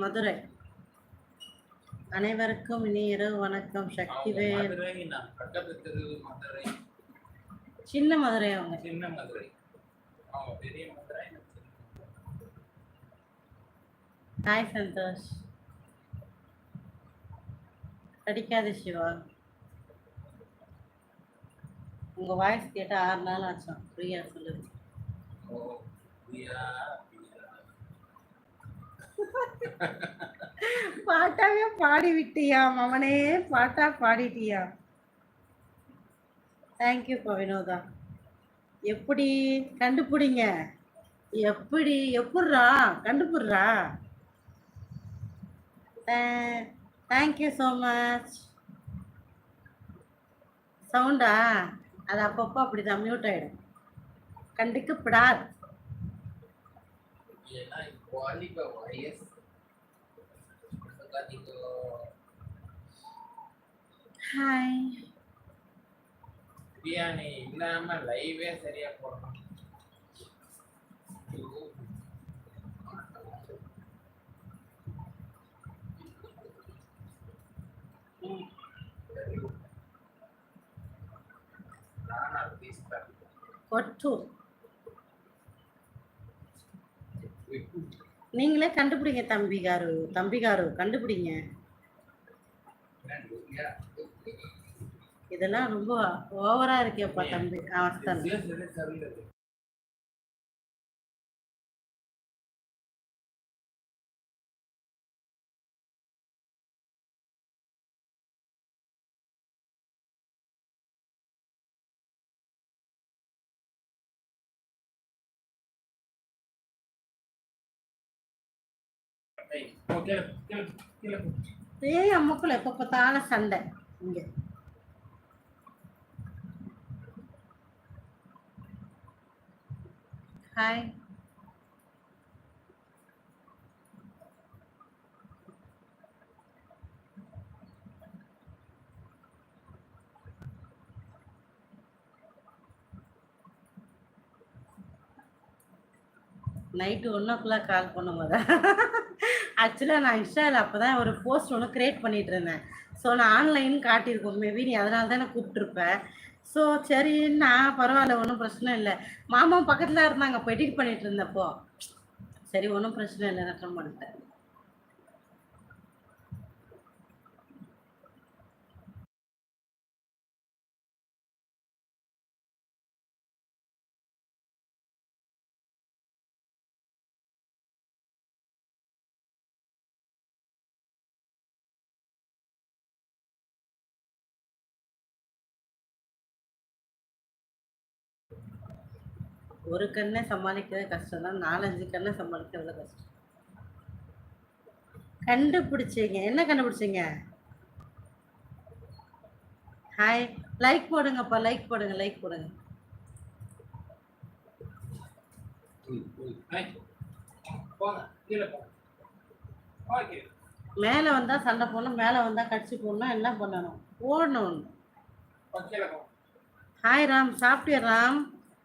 மதுரை. அனைவருக்கும் இனி இரவு வணக்கம். சக்திவேல் சின்ன மதுரை அவங்க. சின்ன மதுரை. ஹாய் சந்தோஷ். படிக்காத சிவா. உங்க வாய்ஸ் கேட்டு ஆறு நாள் ஆச்சும். ஃப்ரீயா சொல்லுது ஓ பிரியா பிரியா பாட்டாவே பாடி விட்டியா மவனே? பாட்டா பாடிட்டியா? தேங்க்யூப்பா வினோதா. எப்படி கண்டுபிடிங்க? எப்படி எப்பட்றா? கண்டுபிடுறா? தேங்க்யூ ஸோ மச் சவுண்டா அது அப்பப்போ அப்படி தான் மியூட் ஆகிடும் கண்டுக்கப்படாது Hi. Bien, y nada más la IB sería por. Por two. நீங்களே கண்டுபிடிங்க தம்பிகாரு தம்பிகாரு கண்டுபிடிங்க. இதெல்லாம் ரொம்ப ஓவரா இருக்கேப்பா தம்பி அவஸ்தான் ஏய் அம்முக்குள்ள எப்ப பார்த்தாலும் சண்டை. இங்க. Hi night one o'clock call பண்ணும்போது ஆக்சுவலாக நான் இன்ஸ்டாவில் அப்போ தான் ஒரு போஸ்ட் ஒன்று க்ரியேட் பண்ணிட்டு இருந்தேன். ஸோ நான் ஆன்லைன் காட்டியிருக்கோம். மேபி நீ அதனால தான் நான் கூப்பிட்ருப்பேன் ஸோ சரி நான் பரவாயில்ல ஒன்றும் பிரச்சனை இல்லை. மாமா பக்கத்தில் இருந்தாங்க. இப்போ எடிட் பண்ணிட்டு இருந்தப்போ. சரி ஒன்றும் பிரச்சனை இல்லை நான் பண்ணிட்டேன். ஒரு கண்ணை சமாளிக்கவே கஷ்டம் தான் நாலஞ்சு கண்ணை சமாளிக்க எவ்வளோ கஷ்டம். கண்டுபிடிச்சீங்க. என்ன கண்டுபிடிச்சீங்க? ஹாய் லைக் போடுங்கப்பா லைக் போடுங்க லைக் போடுங்க. மேலே வந்தால் சண்டை போடணும் மேலே வந்தால் கடிச்சு போடணும் என்ன பண்ணணும்? ஓடணும் ஹாய் ராம் சாப்பிட்டியா ராம்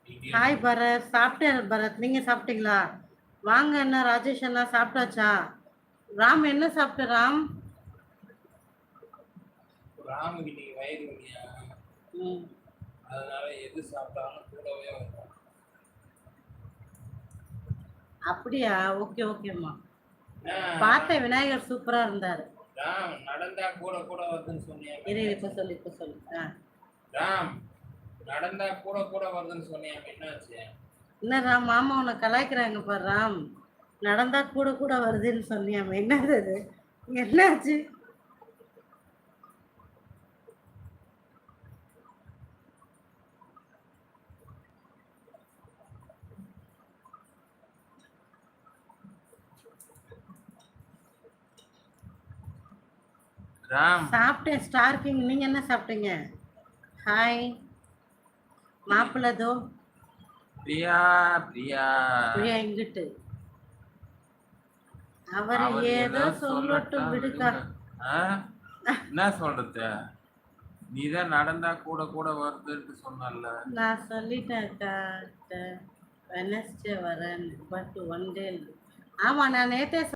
ஹாய் பரத் சாப்பிட்டேன் பரத். நீங்கள் சாப்பிட்டீங்களா? வாங்க அண்ணா. ராஜேஷ் அண்ணா சாப்பிட்டாச்சா? ராம் என்ன சாப்பிட்ட ராம்? ராமுக்கு இன்னைக்கு வயிறு வலியா? ம். அதனால எது சாப்பிட்டாலும் கூடவே வரும் அப்படியா? ஓகே ஓகேம்மா. ஆ, பார்த்தேன் விநாயகர் சூப்பராக இருந்தார். ராம் நடந்தா கூட கூட வருதுன்னு இரு, இப்போ சொல்லு இப்போ சொல்லு. ராம் நடந்தா கூட கூட வருதுன்னு சொன்னியா? என்னாச்சு? என்ன ராம் மாமா உன்னை கலாய்க்கிறாங்க பாரு ராம். நடந்தா கூட கூட வருதுன்னு சொன்னியாம என்னது அது? என்னாச்சு? சாப்பிட்டேன் ஸ்டார் கிங். நீங்க என்ன சாப்பிட்டீங்க? ஹாய். மாப்பிள்ளை தோ பிரியா பிரியா. பிரியா எங்கிட்டு அவர் ஏதோ சொல்லட்டும் விடுக்கா? என்ன சொல்றது? நீதான் நடந்தா கூட கூட வருதுன்னு சொன்னல நான் சொல்லிட்டேன் வெனஸ்டே வரேன். பட் ஒன் டே ஆமா நான் நேத்தே